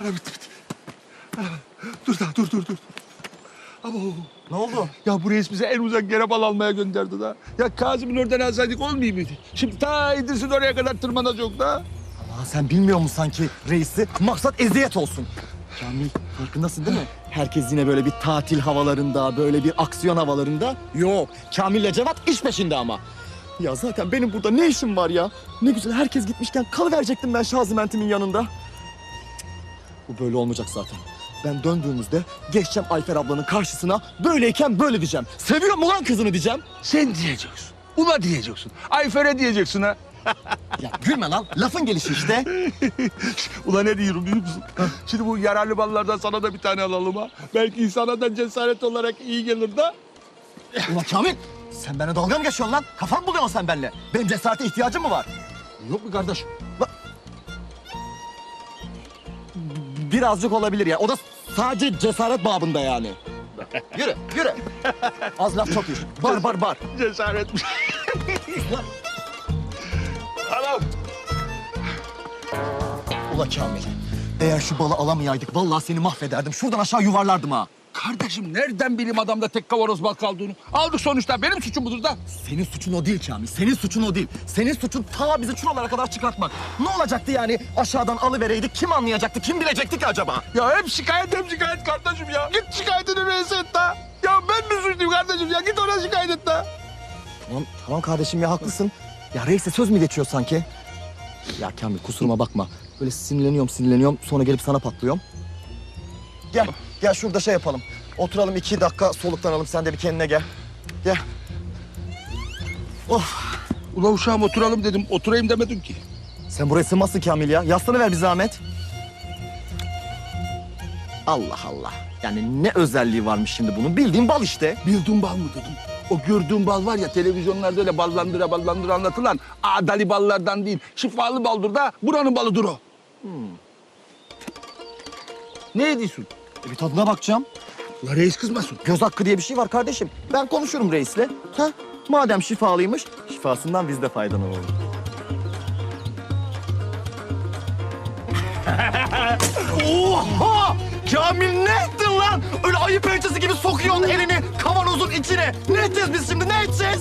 Ana bitti bitti. Ana, Dur daha dur dur dur. Abo. Ne oldu? Ya bu reis bize en uzak yere bal almaya gönderdi da. Ya Kazım'ın oradan alsaydık olmuyor muydu? Şimdi ta İdris'in oraya kadar tırmanacak da. Aa, sen bilmiyor musun sanki reisi? Maksat eziyet olsun. Kamil farkındasın değil mi? Herkes yine böyle bir tatil havalarında, böyle bir aksiyon havalarında. Yok, Kamil'le Cevat iş peşinde ama. Ya zaten benim burada ne işim var ya? Ne güzel herkes gitmişken kalıverecektim ben Şazimentimin yanında. Cık, Bu böyle olmayacak zaten. Ben döndüğümüzde geçeceğim Ayfer ablanın karşısına böyleyken böyle diyeceğim. Seviyor mu lan kızını diyeceğim. Sen diyeceksin. Ula diyeceksin. Ayfer'e diyeceksin ha. Ya gülme lan lafın gelişi işte. Ula ne diyorum biliyor musun? Şimdi bu yararlı ballardan sana da bir tane alalım ha. Belki insana da cesaret olarak iyi gelir de. Ulan Kamil sen benimle dalga mı geçiyorsun lan? Kafam mı buluyorsun sen benimle? Benim cesarete ihtiyacım mı var? Yok mu kardeş? Birazcık olabilir ya. O da sadece cesaret babında yani. yürü, yürü. Az laf çok iyi. Bar bar bar. Cesaretmiş. Ula Kamil. Eğer şu balı alamayaydık vallahi seni mahvederdim. Şuradan aşağı yuvarlardım ha. Kardeşim nereden bileyim adamda tek kavanoz bal kaldığını? Aldık sonuçta benim suçum budur da. Senin suçun o değil Kamil. Senin suçun o değil. Senin suçun ta bizi şuralara kadar çıkartmak. Ne olacaktı yani? Aşağıdan alıvereydik. Kim anlayacaktı? Kim bilecekti ki acaba? Ya hep şikayet hem şikayet kardeşim ya. Git şikayetini reis et. Ya ben mi suçluyum kardeşim ya? Git ona şikayet et da. Tamam, tamam kardeşim ya haklısın. Ya reise söz mü geçiyor sanki? Ya Kamil kusuruma bakma. Böyle sinirleniyorum sinirleniyorum sonra gelip sana patlıyorum. Gel, gel şurada şey yapalım. Oturalım iki dakika soluklanalım sen de bir kendine gel. Gel. Of, Ula uşağım oturalım dedim. Oturayım demedin ki. sen buraya sığmazsın Kamil ya. Yaslanı ver bir zahmet. Allah Allah. Yani ne özelliği varmış şimdi bunun? Bildiğin bal işte. Bildiğin bal mı dedim? O gördüğün bal var ya televizyonlarda öyle ballandıra ballandıra anlatılan adali ballardan değil. Şifalı baldır da buranın balıdır o. Ne ediyorsun? E bir tadına bakacağım. Ula reis kızmasın. Göz hakkı diye bir şey var kardeşim. Ben konuşurum reisle. Ha? Madem şifalıymış, şifasından biz de faydalanalım. Oha! Kamil ne ettin lan? Öyle ayı pençesi gibi sokuyorsun elini kavanozun içine. Ne edeceğiz biz şimdi, ne edeceğiz?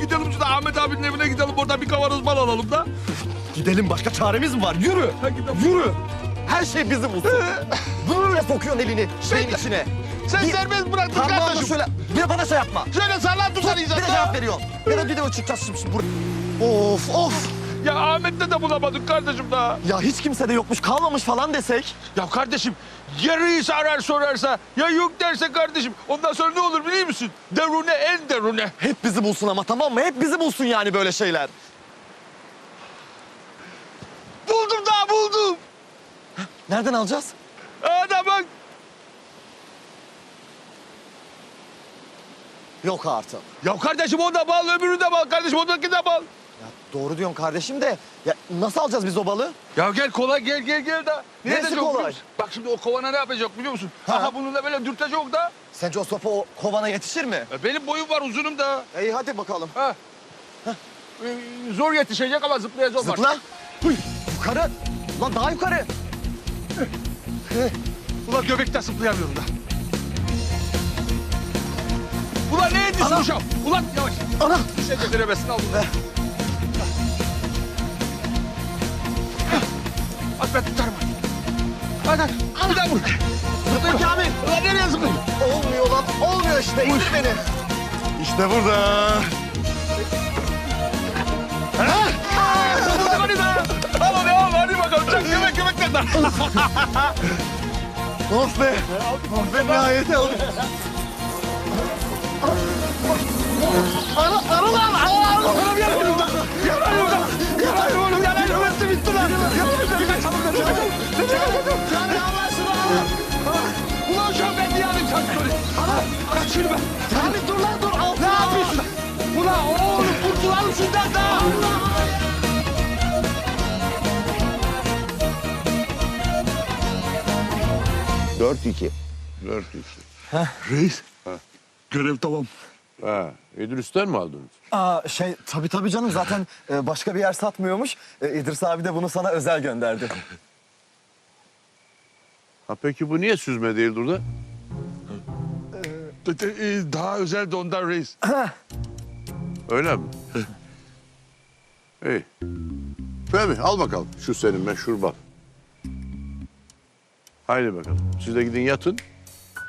Gidelim şurada Ahmet abinin evine gidelim. Oradan bir kavanoz bal alalım da. Gidelim, başka çaremiz mi var? Yürü, Ha, gidelim. yürü. Her şey bizim olsun. Böyle sokuyorsun elini şeyin içine. Sen Bir- serbest bıraktın Parmağınla kardeşim. şöyle, bir de bana şey yapma. Şöyle sallan tutar Bir de cevap veriyorsun. Bir de video çıkacağız şimdi buraya. Of of. Ya Ahmet'te de bulamadık kardeşim daha. Ya hiç kimse de yokmuş kalmamış falan desek. Ya kardeşim ya reis arar sorarsa ya yok derse kardeşim ondan sonra ne olur biliyor musun? Derune en derune. Hep bizi bulsun ama tamam mı? Hep bizi bulsun yani böyle şeyler. Buldum daha buldum. Nereden alacağız? Ana bak. Yok artık. Ya kardeşim o da bal öbürü de bal kardeşim ondaki de bal. Ya doğru diyorsun kardeşim de ya nasıl alacağız biz o balı? Ya gel kolay gel gel gel da. Ne Nesi edecek kolay? Bak şimdi o kovana ne yapacak biliyor musun? Ha. Aha bununla böyle dürtecek da. Sence o sopa o kovana yetişir mi? E, Benim boyum var uzunum da. İyi hadi bakalım. Ha. E, Zor yetişecek ama zıplayacak. Zıpla. Huy. Yukarı. Lan daha yukarı. Ulan göbekten zıplayamıyorum da. Ulan ne ediyorsun Ana. uşağım? Ulan yavaş. Ana. Düşecek direbesini aldım. Ver. Ben tutarım. Hadi hadi. Bir daha vur. Zıpla Kamil. Ulan nereye zıplayayım? Olmuyor lan. Olmuyor işte. İndir beni. İşte burada. Hadi daha. Al hadi al hadi bakalım. Çak göbek göbekten de. Of be. Of be nihayet aldım. Ara, ara lan. Ara, ara. 4-2. 4-2. Reis. Ha. Görev tamam. Ha, İdris'ten mi aldınız? Aa, şey tabii tabii canım zaten e, başka bir yer satmıyormuş. E, İdris abi de bunu sana özel gönderdi. ha peki bu niye süzme değil burada? Ee, Daha özel de reis. Öyle mi? İyi. Fehmi al bakalım şu senin meşhur bak. Haydi bakalım. Siz de gidin yatın.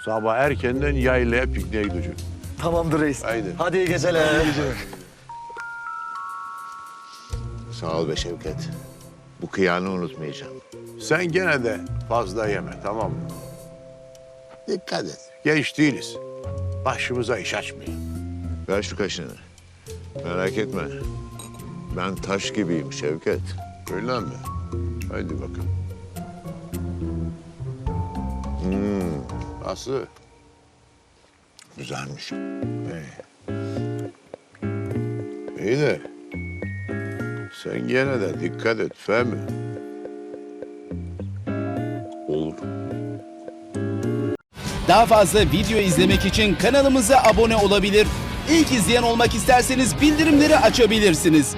Sabah erkenden yaylaya pikniğe gidecek. Tamamdır reis. Haydi. Hadi iyi geceler. Sağ ol be Şevket. Bu kıyanı unutmayacağım. Sen gene de fazla yeme tamam mı? Dikkat et. Genç değiliz. Başımıza iş açmayın. Ver şu kaşını. Merak etme. Ben taş gibiyim Şevket. Öyle mi? Haydi bakalım. Nasıl? Güzelmiş. İyi de sen gene de dikkat et Fehmi. Olur. Daha fazla video izlemek için kanalımıza abone olabilir. İlk izleyen olmak isterseniz bildirimleri açabilirsiniz.